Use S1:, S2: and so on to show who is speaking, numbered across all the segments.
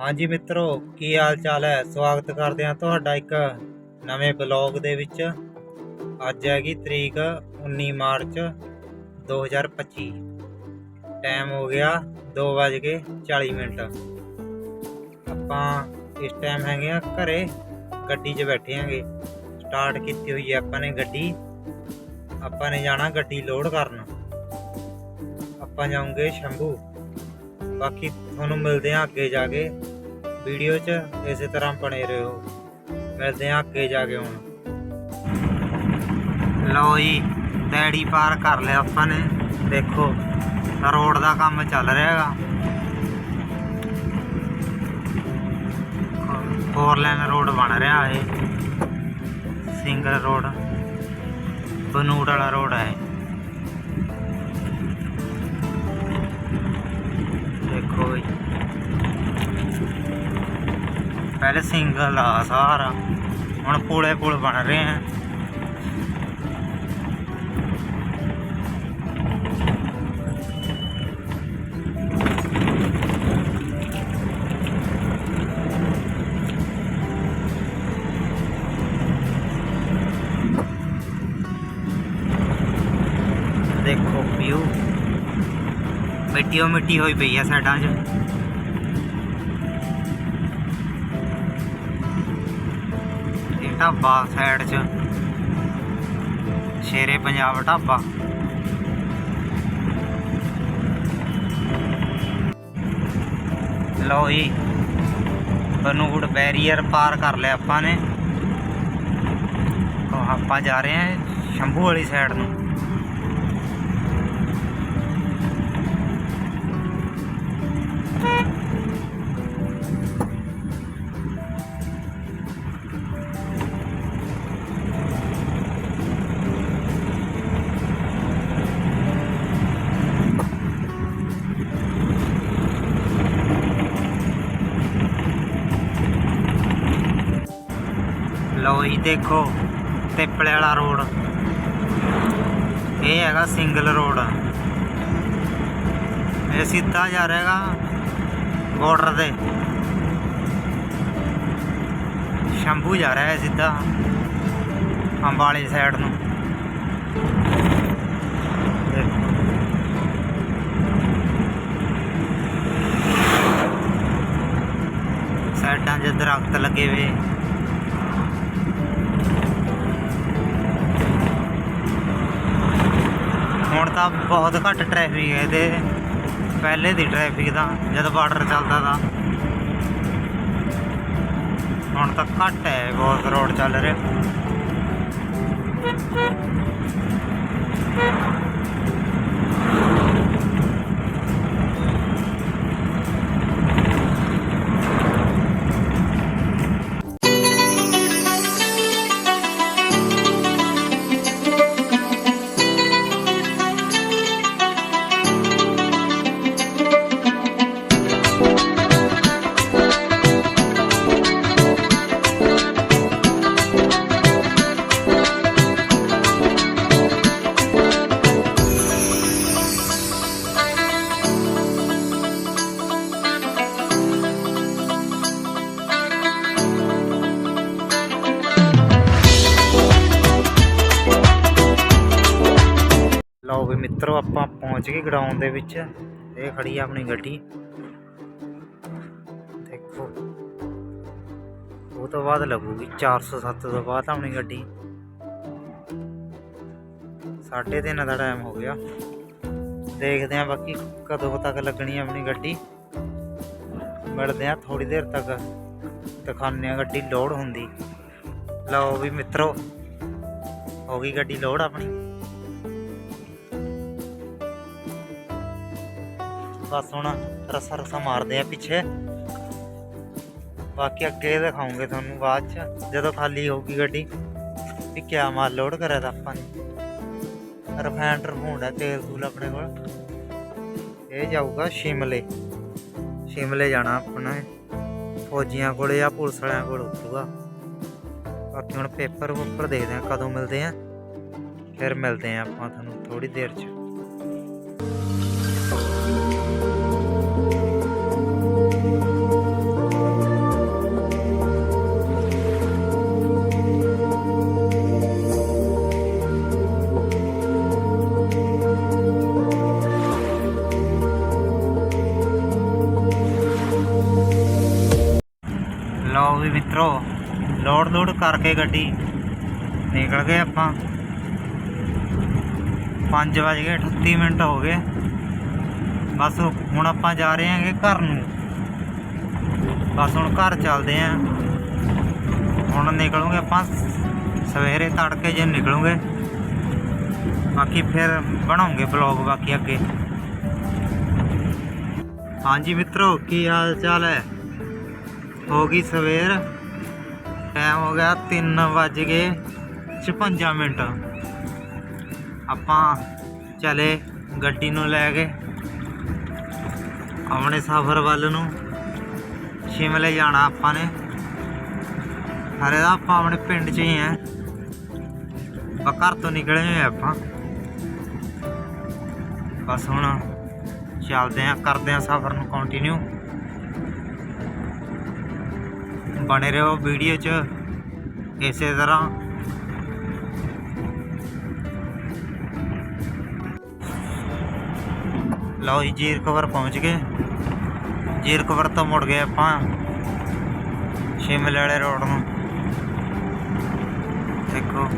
S1: ਹਾਂਜੀ ਮਿੱਤਰੋ, ਕੀ ਹਾਲ ਚਾਲ ਹੈ? ਸਵਾਗਤ ਕਰਦੇ ਹਾਂ ਤੁਹਾਡਾ ਇੱਕ ਨਵੇਂ ਬਲੌਗ ਦੇ ਵਿੱਚ। ਅੱਜ ਹੈਗੀ ਤਰੀਕ 19 ਮਾਰਚ 2025 ਟਾਈਮ ਹੋ ਗਿਆ 2:40 ਮਿੰਟ। ਆਪਾਂ ਇਸ ਟਾਈਮ ਹੈਗੇ ਆ ਘਰੇ, ਗੱਡੀ 'ਚ ਬੈਠੇ ਆਂਗੇ ਸਟਾਰਟ ਕੀਤੀ ਹੋਈ ਹੈ ਆਪਾਂ ਨੇ ਗੱਡੀ। ਆਪਾਂ ਨੇ ਜਾਣਾ ਗੱਡੀ ਲੋਡ ਕਰਨ। ਆਪਾਂ ਜਾਵਾਂਗੇ ਸ਼ੰਭੂ। ਬਾਕੀ ਤੁਹਾਨੂੰ ਮਿਲਦੇ ਆ ਅੱਗੇ ਜਾ ਕੇ ਵੀਡੀਓ 'ਚ। ਇਸੇ ਤਰ੍ਹਾਂ ਬਣੇ ਰਹੋ। ਮਿਲਦੇ ਆ ਅੱਗੇ ਜਾ ਕੇ ਹੁਣ। ਲਓ ਜੀ, ਡੈਡੀ ਪਾਰ ਕਰ ਲਿਆ ਆਪਾਂ ਨੇ। ਦੇਖੋ, ਰੋਡ ਦਾ ਕੰਮ ਚੱਲ ਰਿਹਾ ਹੈਗਾ। ਫੋਰ ਲਾਈਨ ਰੋਡ ਬਣ ਰਿਹਾ ਹੈ ਸਿੰਗਲ ਰੋਡ। ਬਨੂੜ ਵਾਲਾ ਰੋਡ ਹੈ ਦੇਖੋ ਬਈ ਪਹਿਲੇ ਸਿੰਗਲ ਆ ਸਾਰਾ। ਹੁਣ ਪੂਲੇ ਪੁਲ ਬਣ ਰਹੇ ਆ। ਮਿੱਟੀ ਉਹ ਮਿੱਟੀ ਹੋਈ ਪਈ ਆ ਸਾਈਡਾਂ 'ਚ ਇਹ ਢਾਬਾ ਸਾਈਡ 'ਚ। ਸ਼ੇਰੇ ਪੰਜਾਬ ਢਾਬਾ। ਲਓ ਜੀ। ਬਨੂੜ ਬੈਰੀਅਰ ਪਾਰ ਕਰ ਲਿਆ ਆਪਾਂ ਨੇ। ਆਪਾਂ ਜਾ ਰਹੇ ਹਾਂ ਸ਼ੰਭੂ ਵਾਲੀ ਸਾਈਡ ਨੂੰ। ਲਓ ਜੀ, ਦੇਖੋ ਟਿੱਪਲੇ ਵਾਲਾ ਰੋਡ। ਇਹ ਹੈਗਾ ਸਿੰਗਲ ਰੋਡ। ਇਹ ਸਿੱਧਾ ਜਾ ਰਿਹਾ ਹੈਗਾ ਬਾਰਡਰ ਤੇ। ਸ਼ੰਭੂ ਜਾ ਰਿਹਾ ਹੈ ਸਿੱਧਾ, ਅੰਬਾਲੇ ਸਾਈਡ ਨੂੰ। ਸਾਈਡਾਂ 'ਚ ਦਰਖਤ ਲੱਗੇ ਹੋਏ। ਤਾਂ ਬਹੁਤ ਘੱਟ ਟ੍ਰੈਫਿਕ ਹੈ ਤੇ ਪਹਿਲੇ ਦੀ ਟ੍ਰੈਫਿਕ ਤਾਂ, ਜਦ ਬਾਰਡਰ ਚੱਲਦਾ ਤਾਂ। ਹੁਣ ਤਾਂ ਘੱਟ ਹੈ, ਬਹੁਤ ਰੋਡ ਚੱਲ ਰਿਹਾ। ਮਿੱਤਰੋ, ਆਪਾਂ ਪਹੁੰਚ ਗਏ ਗਰਾਊਂਡ ਦੇ ਵਿੱਚ। ਇਹ ਖੜੀ ਆ ਆਪਣੀ ਗੱਡੀ। ਦੇਖੋ। ਉਹ ਤੋਂ ਬਾਅਦ ਲੱਗੂਗੀ 407 ਤੋਂ ਬਾਅਦ ਆਪਣੀ ਗੱਡੀ। ਸਾਢੇ ਤਿੰਨ ਦਾ ਟਾਈਮ ਹੋ ਗਿਆ। ਦੇਖਦੇ ਆ ਬਾਕੀ ਕਦੋਂ ਤੱਕ ਲੱਗਣੀ ਆਪਣੀ ਗੱਡੀ। ਮਿਲਦੇ ਆ ਥੋੜੀ ਦੇਰ ਤੱਕ। ਦਿਖਾਉਂਦੇ ਆ ਗੱਡੀ ਲੋਡ ਹੁੰਦੀ। ਲਓ ਵੀ ਮਿੱਤਰੋ, ਹੋ ਗਈ ਗੱਡੀ ਲੋਡ ਆਪਣੀ। ਬਸ ਹੁਣ ਰਸਾ ਰਸਾ ਮਾਰਦੇ ਆ ਪਿੱਛੇ। ਬਾਕੀ ਅੱਗੇ ਦਿਖਾਉਂਗੇ ਤੁਹਾਨੂੰ ਬਾਅਦ ਚ, ਜਦੋਂ ਖਾਲੀ ਹੋਊਗੀ ਗੱਡੀ। ਵੀ ਕਿਆ ਮਾਲ ਲੋਡ ਕਰਿਆ ਤਾਂ ਆਪਾਂ ਨੇ। ਰਿਫਾਈਨਡ ਰਫੂੰਡ ਹੈ ਤੇਲ ਤੂਲ ਆਪਣੇ ਕੋਲ। ਇਹ ਜਾਊਗਾ ਸ਼ਿਮਲੇ। ਸ਼ਿਮਲੇ ਜਾਣਾ ਆਪਣਾ। ਫੌਜੀਆਂ ਕੋਲੇ ਜਾਂ ਪੁਲਿਸ ਵਾਲਿਆਂ ਕੋਲ ਉਤਰੂਗਾ ਬਾਕੀ ਹੁਣ ਪੇਪਰ ਉੱਪਰ ਦੇਖਦੇ ਆ, ਕਦੋਂ ਮਿਲਦੇ ਆ। ਫਿਰ ਮਿਲਦੇ ਆ ਆਪਾਂ ਤੁਹਾਨੂੰ ਥੋੜੀ ਦੇਰ ਚ। ਕਰਕੇ ਗੱਡੀ। ਨਿਕਲ ਗਏ ਆਪਾਂ। 5 ਵਜ ਗਏ 38 ਮਿੰਟ ਹੋ ਗਏ। ਬਸ ਹੁਣ ਆਪਾਂ ਜਾ ਰਹੇ ਹਾਂਗੇ ਘਰ ਨੂੰ। ਬਸ ਹੁਣ ਘਰ ਚੱਲਦੇ ਆਂ ਹੁਣ ਨਿਕਲੂਗੇ ਆਪਾਂ, ਸਵੇਰੇ ਤੜਕੇ ਜੇ ਨਿਕਲੂਗੇ। ਬਾਕੀ ਫਿਰ ਬਣਾਉਂਗੇ ਬਲੌਗ ਬਾਕੀ ਅੱਗੇ। ਹਾਂਜੀ ਮਿੱਤਰੋ, ਕੀ ਹਾਲ ਚਾਲ ਹੈ? ਹੋ ਗਈ ਸਵੇਰ। ਟਾਈਮ ਹੋ ਗਿਆ 3 ਵੱਜ ਗਏ 56 ਮਿੰਟ। ਆਪਾਂ ਚਲੇ ਗੱਡੀ ਨੂੰ ਲੈ ਕੇ ਆਪਣੇ ਸਫ਼ਰ ਵੱਲ ਨੂੰ। ਸ਼ਿਮਲੇ ਜਾਣਾ ਆਪਾਂ ਨੇ। ਹਰੇ ਦਾ ਆਪਾਂ ਆਪਣੇ ਪਿੰਡ 'ਚ ਹੀ ਆ। ਆਪਾਂ ਘਰ ਤੋਂ ਨਿਕਲੇ ਹੋਏ ਆਪਾਂ। ਬਸ ਹੁਣ ਚੱਲਦੇ ਆ, ਕਰਦੇ ਆ ਸਫ਼ਰ ਨੂੰ ਕੰਟੀਨਿਊ ਬਣੇ ਰਹੋ ਵੀਡੀਓ 'ਚ ਇਸੇ ਤਰ੍ਹਾਂ। ਲਓ ਜੀ, ਜੀਰ ਕਵਰ ਪਹੁੰਚ ਗਏ। ਜੀਰ ਕਵਰ ਤੋਂ ਮੁੜ ਗਏ ਆਪਾਂ ਸ਼ਿਮਲੇ ਵਾਲੇ ਰੋਡ ਨੂੰ। ਦੇਖੋ।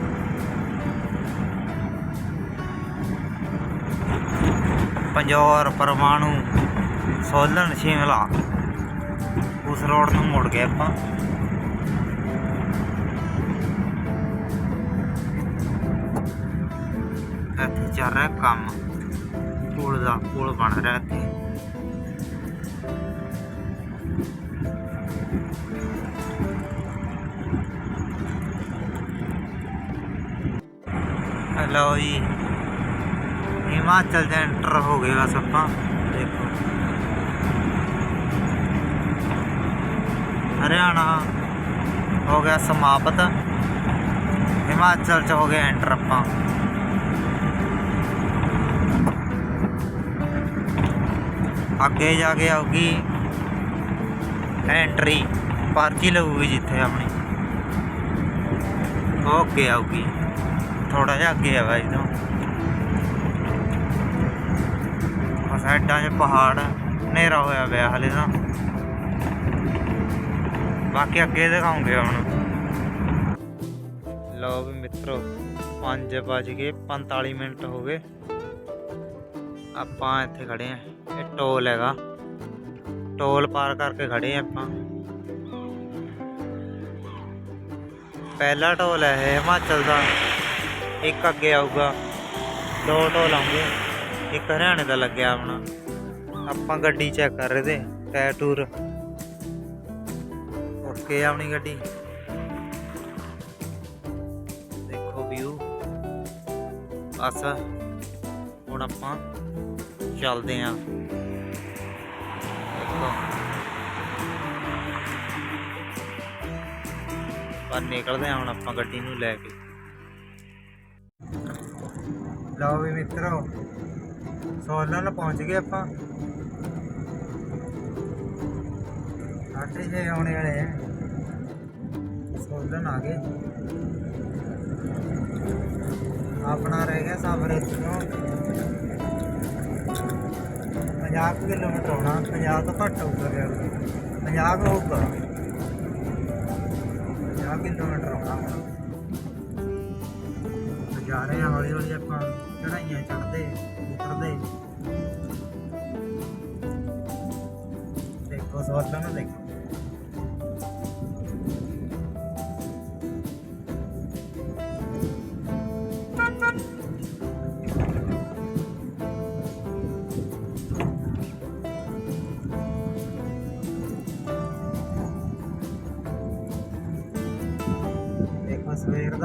S1: ਪੰਜੌਰ, ਪਰਮਾਣੂ, ਸੋਲਨ, ਸ਼ਿਮਲਾ। ਉਸ ਰੋਡ ਨੂੰ ਮੁੜ ਗਏ ਆਪਾਂ। ਚੱਲ ਰਿਹਾ ਕੰਮ। ਪੁਲ ਦਾ ਪੁਲ ਬਣ ਰਿਹਾ ਇੱਥੇ। ਲਓ ਜੀ। ਹਿਮਾਚਲ ਦੇ ਐਂਟਰ ਹੋ ਗਏ ਬਸ ਆਪਾਂ। ਦੇਖੋ। ਹਰਿਆਣਾ ਹੋ ਗਿਆ ਸਮਾਪਤ। ਹਿਮਾਚਲ ਚ ਹੋ ਗਿਆ ਐਂਟਰ ਆਪਾਂ। ਅੱਗੇ ਜਾ ਕੇ ਆਊਗੀ ਐਂਟਰੀ ਪਰਚੀ ਲਊਗੀ ਜਿੱਥੇ ਆਪਣੀ। ਉਹ ਅੱਗੇ ਆਊਗੀ। ਥੋੜਾ ਜਿਹਾ ਅੱਗੇ ਆ ਬਾਈ ਤੋਂ ਆ ਸਾਈਡਾਂ 'ਚ ਪਹਾੜ ਹਨੇਰਾ ਹੋਇਆ ਪਿਆ ਹਲੇ ਤਾਂ। ਬਾਕੀ ਅੱਗੇ ਦਿਖਾਉਂਗੇ ਹੁਣ। ਲਓ ਵੀ ਮਿੱਤਰੋ 5 ਵੱਜ ਗਏ 45 ਮਿੰਟ ਹੋ ਗਏ। ਆਪਾਂ ਇੱਥੇ ਖੜੇ ਆ। ਇਹ ਟੋਲ ਹੈਗਾ। ਟੋਲ ਪਾਰ ਕਰਕੇ ਖੜੇ ਆਪਾਂ। ਪਹਿਲਾ ਟੋਲ ਹੈ ਇਹ ਹਿਮਾਚਲ ਦਾ। ਇੱਕ ਅੱਗੇ ਆਊਗਾ। ਦੋ ਟੋਲ ਆਉਂਗੇ। ਇੱਕ ਹਰਿਆਣੇ ਦਾ ਲੱਗਿਆ ਆਪਣਾ। ਆਪਾਂ ਗੱਡੀ ਚੈੱਕ ਕਰ ਰਹੇ ਤੇ, ਟਾਇਰ ਟੂਰ। ਓਕੇ ਆਪਣੀ ਗੱਡੀ। ਦੇਖੋ ਵਿਊ ਬਸ। ਹੁਣ ਆਪਾਂ ਚੱਲਦੇ ਆਂ। ਪਰ ਨਿਕਲਦੇ ਆਂ ਹੁਣ ਆਪਾਂ ਗੱਡੀ ਨੂੰ ਲੈ ਕੇ। ਲਓ ਵੀ ਮਿੱਤਰੋ ਸੋਲਨ ਪਹੁੰਚ ਗਏ ਆਪਾਂ। ਸਾਡੇ ਜੇ ਆਉਣੇ ਵਾਲੇ ਆ। ਸੋਲਨ ਆ ਗਏ। ਆਪਣਾ ਰਹਿ ਗਿਆ ਸਫ਼ਰ ਇੱਥੋਂ। 50 ਕਿਲੋਮੀਟਰ ਹੋਣਾ 50 ਤੋਂ ਘੱਟ ਹੋਊਗਾ ਯਾਰ। 50 ਹੋਊਗਾ। 50 ਕਿਲੋਮੀਟਰ ਹੋਣਾ ਜਾ ਰਹੇ ਹਾਂ ਹੌਲੀ ਹੌਲੀ ਆਪਾਂ ਚੜਾਈਆਂ ਚੜਦੇ ਉਤਰਦੇ। ਦੇਖੋ ਸਵਾਲਾਂ ਨੂੰ ਦੇਖੋ।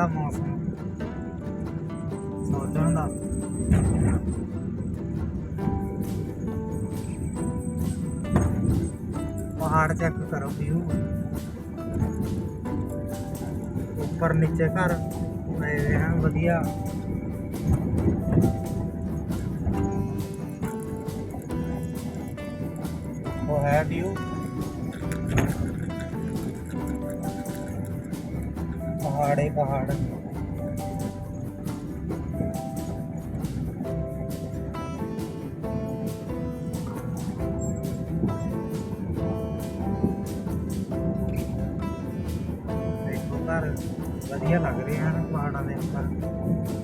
S1: ਦਾ ਮੌਸਮ। ਸੋਲਣ ਦਾ। ਪਹਾੜ ਚੈੱਕ ਕਰੋ ਵਿਊ। ਉੱਪਰ ਨੀਚੇ ਘਰ। ਬਣਾਏ ਹੋਏ ਵਧੀਆ। ਉਹ ਹੈ ਵਿਊ ਪਹਾੜੇ ਪਹਾੜ। ਘਰ ਵਧੀਆ ਲੱਗ ਰਿਹਾ ਹਨ ਪਹਾੜਾਂ ਦੇ ਉੱਪਰ।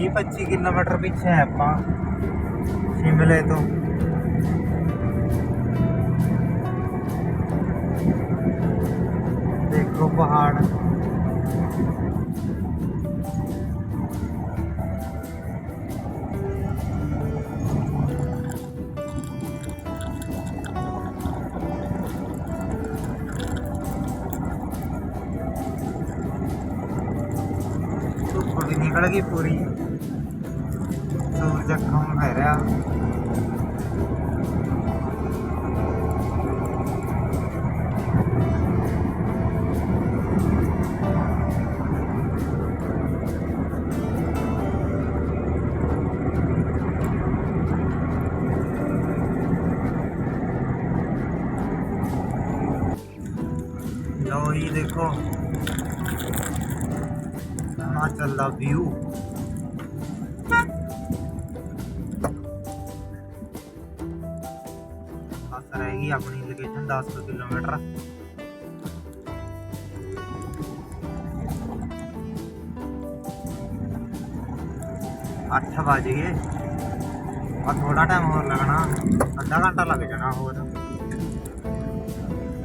S1: 20 25 ਕਿਲੋਮੀਟਰ ਪਿੱਛੇ ਹੈ ਆਪਾਂ ਸ਼ਿਮਲੇ ਤੋਂ। ਦੇਖੋ ਪਹਾੜ। ਧੁੱਪ ਵੀ ਨਿਕਲ ਬਸ ਆਪਣੀ ਲੋਕੇਸ਼ਨ 10 ਕਿਲੋਮੀਟਰ। ਅੱਠ ਵੱਜ ਗਏ। ਆ ਥੋੜਾ ਟਾਈਮ ਹੋਰ ਲੱਗਣਾ। ਅੱਧਾ ਘੰਟਾ ਲੱਗ ਜਾਣਾ ਹੋਰ।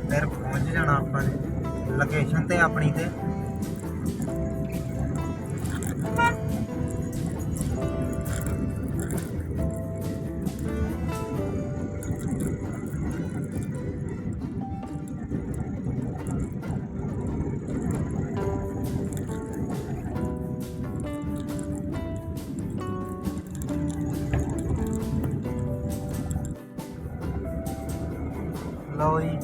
S1: ਫਿਰ ਪਹੁੰਚ ਜਾਣਾ ਆਪਾਂ ਨੇ। ਲੋਕੇਸ਼ਨ ਤੇ ਆਪਣੀ ਤੇ। ਲਓ ਜੀ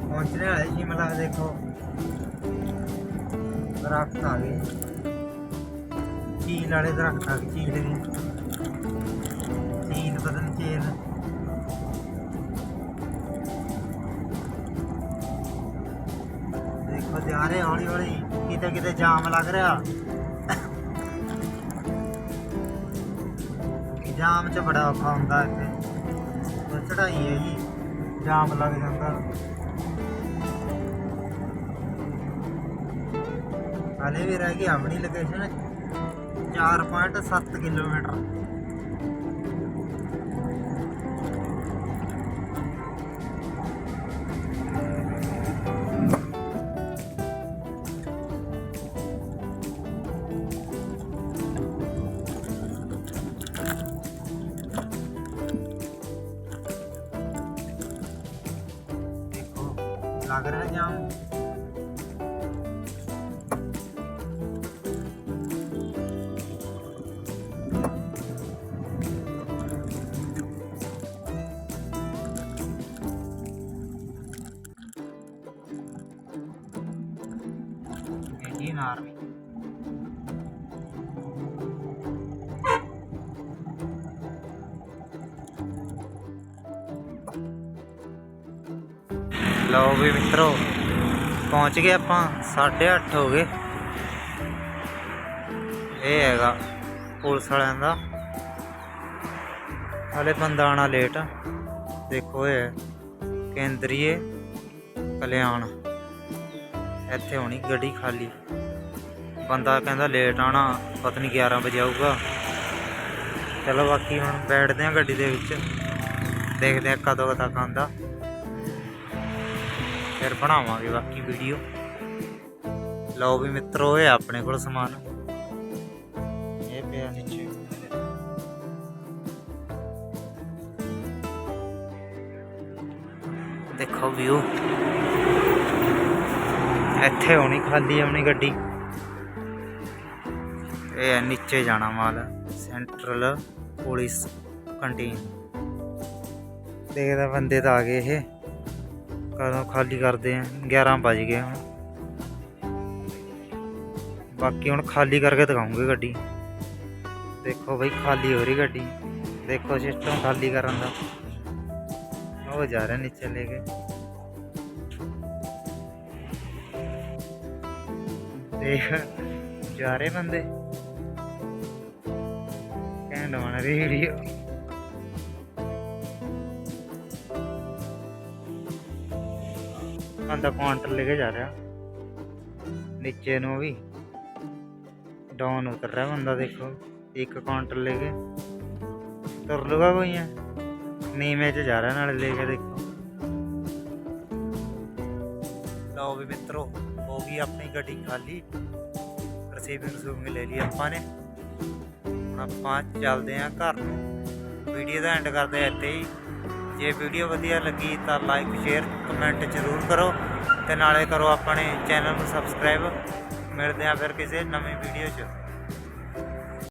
S1: ਪਹੁੰਚਣੇ ਵਾਲੇ ਸ਼ਿਮਲਾ ਦੇਖੋ ਦਰਖਤ ਆ ਗਏ ਚੀਲ ਵਾਲੇ ਦਰਖਤ ਆ ਗਏ ਚੀਲ ਦੇ ਚੀਲ ਬਦਨ ਚੀਲ ਦੇਖੋ ਜਾ ਰਹੇ ਹੌਲੀ ਹੌਲੀ ਕਿਤੇ ਕਿਤੇ ਜਾਮ ਲੱਗ ਰਿਹਾ ਜਾਮ ਚ ਬੜਾ ਔਖਾ ਹੁੰਦਾ ਇੱਥੇ ਚੜਾਈ ਹੈ ਜੀ ਜਾਮ ਲੱਗ ਜਾਂਦਾ। ਹਾਲੇ ਵੀ ਰਹਿ ਗਈ ਆਪਣੀ ਲੋਕੇਸ਼ਨ 4.7 ਕਿਲੋਮੀਟਰ। ਲੱਗ ਰਿਹਾ ਜਾਮ ਇੰਡੀਅਨ ਆਰਮੀ ਲਓ ਵੀ ਮਿੱਤਰੋ, ਪਹੁੰਚ ਗਏ ਆਪਾਂ 8:30 ਹੋ ਗਏ। ਇਹ ਹੈਗਾ ਪੁਲਿਸ ਵਾਲਿਆਂ ਦਾ। ਹਲੇ ਬੰਦਾ ਆਣਾ ਲੇਟ ਦੇਖੋ ਇਹ ਕੇਂਦਰੀਏ ਕਲਿਆਣ। ਇੱਥੇ ਹੋਣੀ ਗੱਡੀ ਖਾਲੀ। ਬੰਦਾ ਕਹਿੰਦਾ ਲੇਟ ਆਣਾ ਪਤਾ ਨਹੀਂ 11 ਵਜੇ ਆਊਗਾ। ਚਲੋ ਬਾਕੀ ਹੁਣ ਬੈਠਦੇ ਆ ਗੱਡੀ ਦੇ ਵਿੱਚ। ਦੇਖਦੇ ਆ ਕਦੋਂ ਕੁ ਤੱਕ ਆਉਂਦਾ। ਫਿਰ ਬਣਾਵਾਂਗੇ ਬਾਕੀ ਵੀਡੀਓ ਲਓ ਵੀ ਮਿੱਤਰੋ, ਇਹ ਆਪਣੇ ਕੋਲ ਸਮਾਨ। ਇਹ ਪਿਆ ਨੀਚੇ। ਦੇਖੋ ਵਿਊ ਇੱਥੇ ਹੋਣੀ ਖਾਲੀ ਆਪਣੀ ਗੱਡੀ। ਇਹ ਹੈ ਨੀਚੇ ਜਾਣਾ ਮਾਲ ਸੈਂਟਰਲ ਪੁਲਿਸ ਕੰਟੀਨ ਦੇਖਦਾ ਬੰਦੇ ਤਾਂ ਆ ਗਏ ਇਹ। ਕਦੋਂ ਖਾਲੀ ਕਰਦੇ ਆ 11 ਵੱਜ ਗਏ ਹੁਣ। ਬਾਕੀ ਹੁਣ ਖਾਲੀ ਕਰਕੇ ਦਿਖਾਉਂਗੇ ਗੱਡੀ। ਦੇਖੋ ਬਈ, ਖਾਲੀ ਹੋ ਰਹੀ ਗੱਡੀ। ਦੇਖੋ ਸਿਸਟਮ ਖਾਲੀ ਕਰਨ ਦਾ। ਉਹ ਜਾ ਰਿਹਾ ਨੀਚੇ ਲੈ ਕੇ। ਦੇਖ, ਜਾ ਰਹੇ ਬੰਦੇ। ਕਹਿਣ ਬਣ ਰਹੀ ਵੀਡੀਓ ਬੰਦਾ ਕਾਊਂਟਰ ਲੈ ਕੇ ਜਾ ਰਿਹਾ। ਨੀਚੇ ਨੂੰ ਵੀ। ਡਾਊਨ ਉਤਰ ਰਿਹਾ ਬੰਦਾ ਦੇਖੋ। ਇੱਕ ਕਾਊਂਟਰ ਲੈ ਕੇ। ਤੁਰ ਲੂਗਾ ਕੋਈ ਹੈ ਨੀਵੇਂ ਚ ਜਾ ਰਿਹਾ ਨਾਲੇ ਲਓ ਵੀ ਮਿੱਤਰੋ, ਹੋ ਗਈ ਆਪਣੀ ਗੱਡੀ ਖਾਲੀ। ਰਸੀਵਿੰਗ ਰਸੂਵਿੰਗ ਲੈ ਲਈ ਆਪਾਂ ਨੇ। ਹੁਣ ਆਪਾਂ ਚੱਲਦੇ ਆਂ ਘਰ ਨੂੰ। ਵੀਡੀਓ ਦਾ ਐਂਡ ਕਰਦੇ ਹਾਂ ਇੱਥੇ ਹੀ। ਜੇ ਵੀਡੀਓ ਵਧੀਆ ਲੱਗੀ ਤਾਂ ਲਾਈਕ ਸ਼ੇਅਰ ਕਮੈਂਟ ਜ਼ਰੂਰ ਕਰੋ। ਤੇ ਨਾਲੇ ਕਰੋ ਆਪਣੇ ਚੈਨਲ ਨੂੰ ਸਬਸਕ੍ਰਾਈਬ। ਮਿਲਦੇ ਆਂ ਫਿਰ ਕਿਸੇ ਨਵੀਂ ਵੀਡੀਓ 'ਚ।